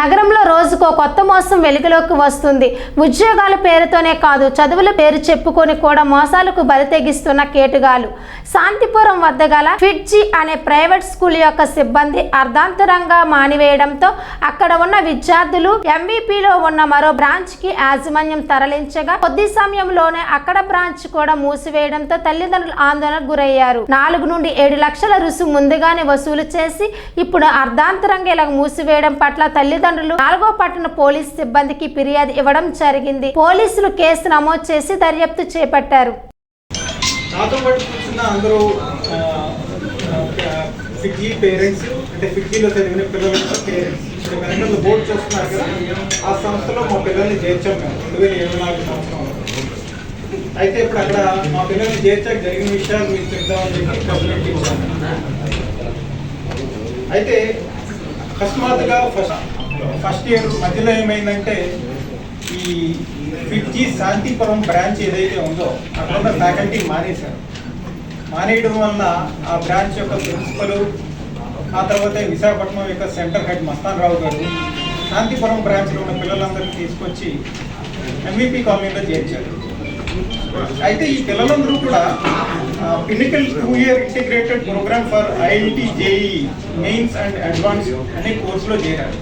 నగరంలో రోజుకో కొత్త మోసం వెలుగులోకి వస్తుంది. ఉద్యోగాల పేరుతోనే కాదు చదువుల పేరు చెప్పుకొని కూడా మోసాలకు బలితెగిస్తున్న కేటుగాలు. శాంతిపురం వద్ద గల ఫిడ్జి అనే ప్రైవేట్ స్కూల్ యొక్క సిబ్బంది అర్ధాంతరంగా మానివేయడంతో అక్కడ ఉన్న విద్యార్థులు ఎంవీపీలో ఉన్న మరో బ్రాంచ్కి యాజమాన్యం తరలించగా కొద్ది సమయంలోనే అక్కడ బ్రాంచ్ కూడా మూసివేయడంతో తల్లిదండ్రులు ఆందోళనకు గురయ్యారు. నాలుగు నుండి ఏడు లక్షల రుసుము ముందుగానే వసూలు చేసి ఇప్పుడు అర్ధాంతరంగా ఇలా మూసివేయడం పట్ల తల్లి తల్లిదండ్రులు నాలుగో పట్టణ పోలీస్ సిబ్బందికి ఫిర్యాదు ఇవ్వడం జరిగింది. పోలీసులు కేసు నమోదు చేసి దర్యాప్తు చేపట్టారు. నాతో పాటు కూర్చున్న అందరూ ఆ, పేరెంట్స్ అంటే ఫిక్కీలో చదివిన పిల్లల పేరెంట్స్. ఇక్కడ వెనకాల బోర్డు చూస్తున్నారు కదా ఆ సంస్థలో మా పిల్లల్ని చేర్చాం మేము. రెండు వేల ఇరవై నాలుగు సంవత్సరంలో. అయితే ఇప్పుడు అక్కడ మా పిల్లల్ని చేర్చాక జరిగిన విషయాలు మీకు చెప్తామని చెప్పి కంప్లైంట్ ఇచ్చాను. అయితే అకస్మాత్తుగా ఫస్ట్ ఫస్ట్ ఇయర్ మధ్యలో ఏమైందంటే ఈ ఫిడ్జీ శాంతిపురం బ్రాంచ్ ఏదైతే ఉందో అక్కడ ఉన్న ఫ్యాకల్టీ మానేశారు. మానేయడం వలన ఆ బ్రాంచ్ యొక్క ప్రిన్సిపల్ ఆ తర్వాత విశాఖపట్నం యొక్క సెంటర్ హెడ్ మస్తాన్ రావు గారు శాంతిపురం బ్రాంచ్లో ఉన్న పిల్లలందరినీ తీసుకొచ్చి ఎంవిపి కాలనీలో చేర్చారు. అయితే ఈ పిల్లలందరూ కూడా pinnacle two year integrated programme for IIT JEE mains and advance అనే కోర్సులో చేరారు.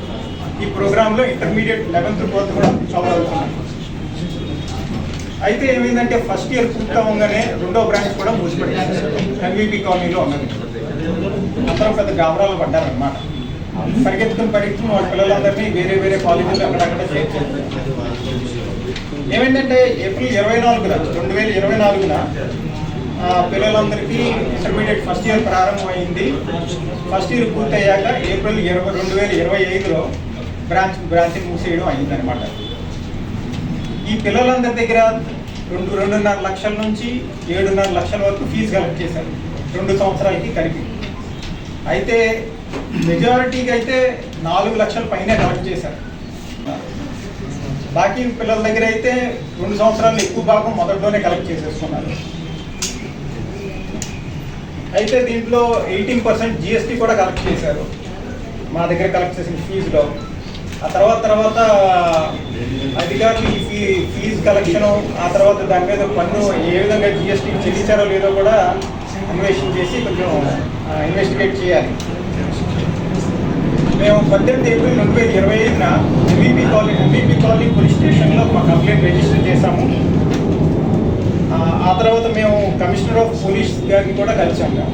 ఈ ప్రోగ్రాంలో ఇంటర్మీడియట్ లెవెన్త్ ట్వెల్త్ కూడా చదువుతున్నారు అయితే ఏమైందంటే ఫస్ట్ ఇయర్ పూర్తి రెండో బ్రాంచ్ కూడా మూసిపడింది ఎంబీపీ కాలనీలో ఉన్నది. అందరూ పెద్ద గాబరాలు పడ్డారనమాట పరిగెత్తుకుని పరిగెత్తుకుని వాళ్ళ పిల్లలందరినీ వేరే వేరే కాలేజీలు అక్కడక్కడ చేర్చారు. ఏమైందంటే ఏప్రిల్ ఇరవై నాలుగున రెండు వేల ఇరవై నాలుగున పిల్లలందరికీ ఇంటర్మీడియట్ ఫస్ట్ ఇయర్ ప్రారంభమైంది. ఫస్ట్ ఇయర్ పూర్తయ్యాక ఏప్రిల్ ఇరవై రెండు వేల ఇరవై ఐదులో బ్రాంచ్ బ్రాంచ్ మూసేయడం అయిందనమాట ఈ పిల్లలందరి దగ్గర రెండు రెండున్నర లక్షల నుంచి ఏడున్నర లక్షల వరకు ఫీజు కలెక్ట్ చేశారు. రెండు సంవత్సరాలకి కలిపి. అయితే మెజారిటీకి అయితే నాలుగు లక్షల పైనే కలెక్ట్ చేశారు. బాకీ పిల్లల దగ్గర అయితే రెండు సంవత్సరాలు ఎక్కువ భాగం మొదట్లోనే కలెక్ట్ చేసేసుకున్నారు. అయితే దీంట్లో ఎయిటీన్ పర్సెంట్ జిఎస్టీ కూడా కలెక్ట్ చేశారు. మా దగ్గర కలెక్ట్ చేసిన ఫీజులో. ఆ తర్వాత తర్వాత అధికారులు ఈ ఫీ ఫీజు కలెక్షన్ ఆ తర్వాత దాని మీద పన్ను ఏ విధంగా జిఎస్టీ చెల్లించారో లేదో కూడా అన్వేషణ చేసి కొంచెం ఇన్వెస్టిగేట్ చేయాలి. మేము పద్దెనిమిది ఏప్రిల్ రెండు వేల ఇరవై ఐదున MBP colony MBP colony police స్టేషన్లో మా కంప్లైంట్ రిజిస్టర్ చేశాము. ఆ, తర్వాత మేము కమిషనర్ ఆఫ్ పోలీస్ గారిని కూడా కలిసాము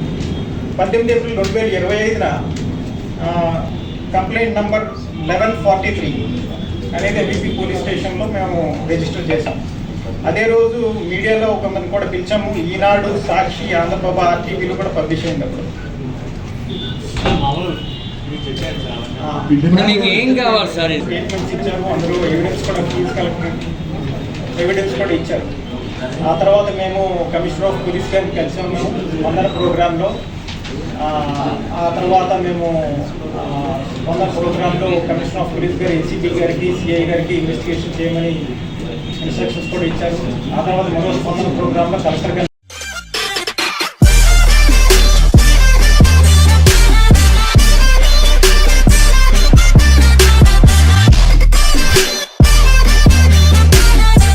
పద్దెనిమిది ఏప్రిల్ రెండు వేల ఇరవై ఐదున complaint number eleven forty three అనేది ఎంబీపీ పోలీస్ స్టేషన్లో మేము రిజిస్టర్ చేశాం. అదే రోజు మీడియాలో కొంతమంది కూడా పిలిచాము. ఈనాడు సాక్షి ఆంధ్రప్రభ ఆర్టీవీలో కూడా పబ్లిష్ అయింది అప్పుడు. ఏం కావాలి సార్? ఇది? స్టేట్మెంట్స్ అందులో ఎవిడెన్స్ కూడా ఫీజు కలెక్టర్ ఎవిడెన్స్ కూడా ఇచ్చారు. ఆ తర్వాత మేము కమిషనర్ ఆఫ్ పోలీస్ గారిని కలిసి ఉన్నాము వందన ప్రోగ్రాంలో ఆ, తర్వాత మేము వంద వందన ప్రోగ్రాంలో కమిషనర్ ఆఫ్ పోలీస్ గారు ఏసీపీ గారికి సిఐ గారికి ఇన్వెస్టిగేషన్ చేయమని ఇన్స్ట్రక్షన్స్ కూడా ఇచ్చారు. ఆ తర్వాత మరో స్పందన ప్రోగ్రాంలో కలెక్టర్ గారు